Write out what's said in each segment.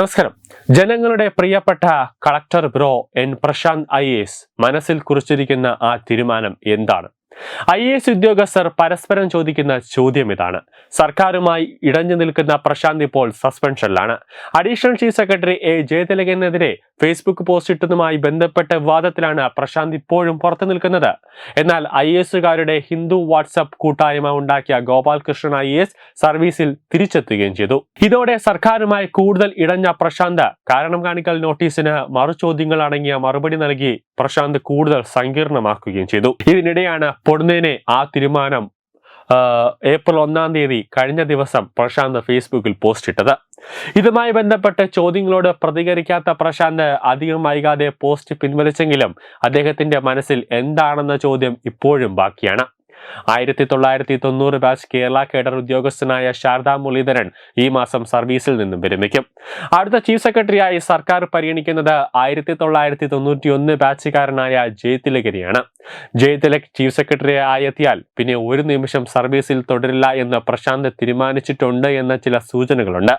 നമസ്കാരം. ജനങ്ങളുടെ പ്രിയപ്പെട്ട കളക്ടർ ബ്രോ എൻ പ്രശാന്ത് ഐ മനസ്സിൽ കുറിച്ചിരിക്കുന്ന ആ തീരുമാനം എന്താണ്? ഐ എസ് ഉദ്യോഗസ്ഥർ പരസ്പരം ചോദിക്കുന്ന ചോദ്യം ഇതാണ്. സർക്കാരുമായി ഇടഞ്ഞു നിൽക്കുന്ന പ്രശാന്ത് ഇപ്പോൾ സസ്പെൻഷനിലാണ്. അഡീഷണൽ ചീഫ് സെക്രട്ടറി എ ജയതിലകനെതിരെ ഫേസ്ബുക്ക് പോസ്റ്റ് ഇട്ടതുമായി ബന്ധപ്പെട്ട വാദത്തിലാണ് പ്രശാന്ത് ഇപ്പോഴും പുറത്തു നിൽക്കുന്നത്. എന്നാൽ ഐ എസുകാരുടെ ഹിന്ദു വാട്സപ്പ് കൂട്ടായ്മ ഉണ്ടാക്കിയ ഗോപാൽകൃഷ്ണൻ ഐ എസ് സർവീസിൽ തിരിച്ചെത്തുകയും ചെയ്തു. ഇതോടെ സർക്കാരുമായി കൂടുതൽ ഇടഞ്ഞ പ്രശാന്ത് കാരണം കാണിക്കൽ നോട്ടീസിന് മറുചോദ്യങ്ങൾ അടങ്ങിയ മറുപടി നൽകി പ്രശാന്ത് കൂടുതൽ സങ്കീർണമാക്കുകയും ചെയ്തു. ഇതിനിടെയാണ് പൊടുന്നതിനെ ആ തീരുമാനം ഏപ്രിൽ ഒന്നാം തീയതി കഴിഞ്ഞ ദിവസം പ്രശാന്ത് ഫേസ്ബുക്കിൽ പോസ്റ്റ് ഇട്ടത്. ഇതുമായി ബന്ധപ്പെട്ട് ചോദ്യങ്ങളോട് പ്രതികരിക്കാത്ത പ്രശാന്ത് അധികം വൈകാതെ പോസ്റ്റ് പിൻവലിച്ചെങ്കിലും അദ്ദേഹത്തിന്റെ മനസ്സിൽ എന്താണെന്ന ചോദ്യം ഇപ്പോഴും ബാക്കിയാണ്. ആയിരത്തി തൊള്ളായിരത്തി തൊണ്ണൂറ് ബാച്ച് കേരള കേഡർ ഉദ്യോഗസ്ഥനായ ശാരദാ മുരളീധരൻ ഈ മാസം സർവീസിൽ നിന്നും വിരമിക്കും. അടുത്ത ചീഫ് സെക്രട്ടറിയായി സർക്കാർ പരിഗണിക്കുന്നത് ആയിരത്തി തൊള്ളായിരത്തി തൊണ്ണൂറ്റി ഒന്ന് ബാച്ചുകാരനായ ജയതിലകരിയാണ് ജയതിലക് ചീഫ് സെക്രട്ടറി ആയെത്തിയാൽ പിന്നെ ഒരു നിമിഷം സർവീസിൽ തുടരില്ല എന്ന് പ്രശാന്ത് തീരുമാനിച്ചിട്ടുണ്ട് എന്ന ചില സൂചനകളുണ്ട്.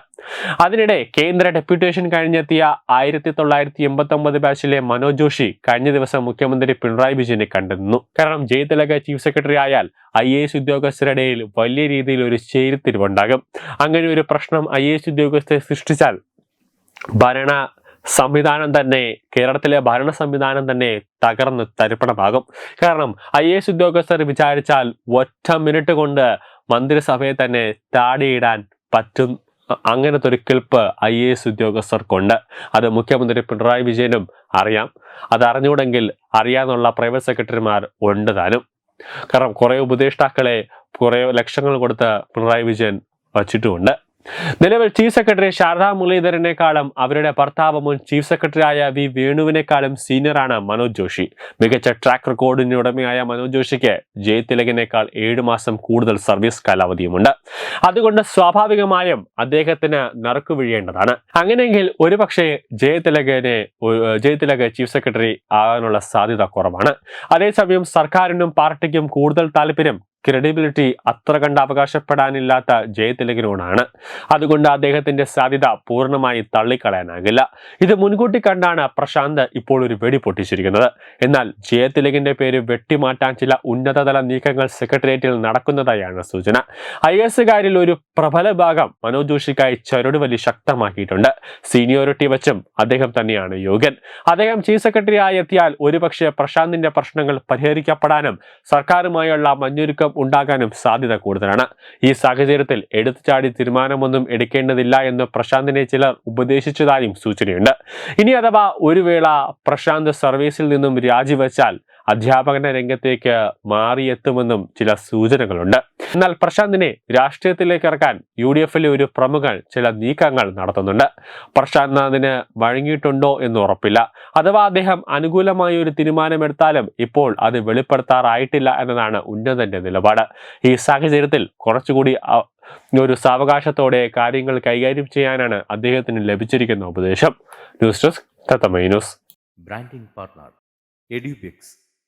അതിനിടെ കേന്ദ്ര ഡെപ്യൂട്ടേഷൻ കഴിഞ്ഞെത്തിയ ആയിരത്തി തൊള്ളായിരത്തി എൺപത്തി ഒമ്പത് ബാച്ചിലെ മനോജ് ജോഷി കഴിഞ്ഞ ദിവസം മുഖ്യമന്ത്രി പിണറായി വിജയനെ കണ്ടിരുന്നു കാരണം ജയതിലക് ചീഫ് സെക്രട്ടറി ആയാൽ ഐ എ എസ് ഉദ്യോഗസ്ഥരുടെ വലിയ രീതിയിൽ ഒരു ചേരിത്തിരിവുണ്ടാകും. അങ്ങനെ ഒരു പ്രശ്നം ഐ എ എസ് ഉദ്യോഗസ്ഥരെ സൃഷ്ടിച്ചാൽ ഭരണ സംവിധാനം തന്നെ കേരളത്തിലെ ഭരണ സംവിധാനം തന്നെ തകർന്ന് തരിപ്പണമാകും കാരണം ഐ എസ് ഉദ്യോഗസ്ഥർ വിചാരിച്ചാൽ ഒറ്റ മിനിറ്റ് കൊണ്ട് മന്ത്രിസഭയെ തന്നെ താടിയിടാൻ പറ്റും. അങ്ങനത്തെ ഒരു കിൽപ്പ് ഐ എ എസ് ഉദ്യോഗസ്ഥർക്കുണ്ട്. അത് മുഖ്യമന്ത്രി പിണറായി വിജയനും അറിയാം. അത് അറിഞ്ഞുകൂടെങ്കിൽ അറിയാന്നുള്ള പ്രൈവറ്റ് സെക്രട്ടറിമാർ ഉണ്ട് താനും. കാരണം കുറേ ഉപദേഷ്ടാക്കളെ കുറേ ലക്ഷങ്ങൾ കൊടുത്ത് പിണറായി വിജയൻ വച്ചിട്ടുമുണ്ട്. നിലവിൽ ചീഫ് സെക്രട്ടറി ശാരദാ മുരളീധരനേക്കാളും അവരുടെ ഭർത്താവ് മുൻ ചീഫ് സെക്രട്ടറിയായ വി വേണുവിനേക്കാളും സീനിയറാണ് മനോജ് ജോഷി. മികച്ച ട്രാക്ക് റെക്കോർഡിന് ഉടമയായ മനോജ് ജോഷിക്ക് ജയ് തിലകിനേക്കാൾ ഏഴു മാസം കൂടുതൽ സർവീസ് കാലാവധിയുമുണ്ട്. അതുകൊണ്ട് സ്വാഭാവികമായും അദ്ദേഹത്തിന് നറുക്കു വീഴേണ്ടതാണ് അങ്ങനെയെങ്കിൽ ഒരുപക്ഷെ ജയതിലകനെ ജയതിലക് ചീഫ് സെക്രട്ടറി ആകാനുള്ള സാധ്യത കുറവാണ്. അതേസമയം സർക്കാരിനും പാർട്ടിക്കും കൂടുതൽ താല്പര്യം ക്രെഡിബിലിറ്റി അത്ര കണ്ട് അവകാശപ്പെടാനില്ലാത്ത ജയതിലകിനോടാണ് അതുകൊണ്ട് അദ്ദേഹത്തിന്റെ സാധ്യത പൂർണമായി തള്ളിക്കളയാനാകില്ല. ഇത് മുൻകൂട്ടി കണ്ടാണ് പ്രശാന്ത് ഇപ്പോൾ ഒരു വെടി പൊട്ടിച്ചിരിക്കുന്നത്. എന്നാൽ ജയതിലകിന്റെ പേര് വെട്ടിമാറ്റാൻ ചില ഉന്നതതല നീക്കങ്ങൾ സെക്രട്ടേറിയറ്റിൽ നടക്കുന്നതായാണ് സൂചന. ഐ എസുകാരിൽ ഒരു പ്രബല ഭാഗം മനോജ് ജോഷിക്കായി ചരടുവലി ശക്തമാക്കിയിട്ടുണ്ട്. സീനിയോറിറ്റി വച്ചും അദ്ദേഹം തന്നെയാണ് യോഗ്യൻ. അദ്ദേഹം ചീഫ് സെക്രട്ടറി ആയി എത്തിയാൽ ഒരുപക്ഷെ പ്രശാന്തിന്റെ പ്രശ്നങ്ങൾ പരിഹരിക്കപ്പെടാനും സർക്കാരുമായുള്ള മഞ്ഞൊരുക്കം ഉണ്ടാകാനും സാധ്യത കൂടുതലാണ്. ഈ സാഹചര്യത്തിൽ എടുത്തുചാടി തീരുമാനമൊന്നും എടുക്കേണ്ടതില്ല എന്ന് പ്രശാന്തിനെ ചിലർ ഉപദേശിച്ചതായും സൂചനയുണ്ട്. ഇനി അഥവാ ഒരു വേള പ്രശാന്ത് സർവീസിൽ നിന്നും രാജിവെച്ചാൽ അധ്യാപകന്റെ രംഗത്തേക്ക് മാറിയെത്തുമെന്നും ചില സൂചനകളുണ്ട്. എന്നാൽ പ്രശാന്തിനെ രാഷ്ട്രീയത്തിലേക്ക് ഇറക്കാൻ യു ഡി എഫിലെ ഒരു പ്രമുഖൻ ചില നീക്കങ്ങൾ നടത്തുന്നുണ്ട്. പ്രശാന്ത് അതിന് വഴങ്ങിയിട്ടുണ്ടോ എന്ന് ഉറപ്പില്ല. അഥവാ അദ്ദേഹം അനുകൂലമായ ഒരു തീരുമാനമെടുത്താലും ഇപ്പോൾ അത് വെളിപ്പെടുത്താറായിട്ടില്ല എന്നതാണ് ഉന്നതന്റെ നിലപാട്. ഈ സാഹചര്യത്തിൽ കുറച്ചുകൂടി ഒരു സാവകാശത്തോടെ കാര്യങ്ങൾ കൈകാര്യം ചെയ്യാനാണ് അദ്ദേഹത്തിന് ലഭിച്ചിരിക്കുന്ന ഉപദേശം. News desk Tatwamayi news. Branding partner Edubix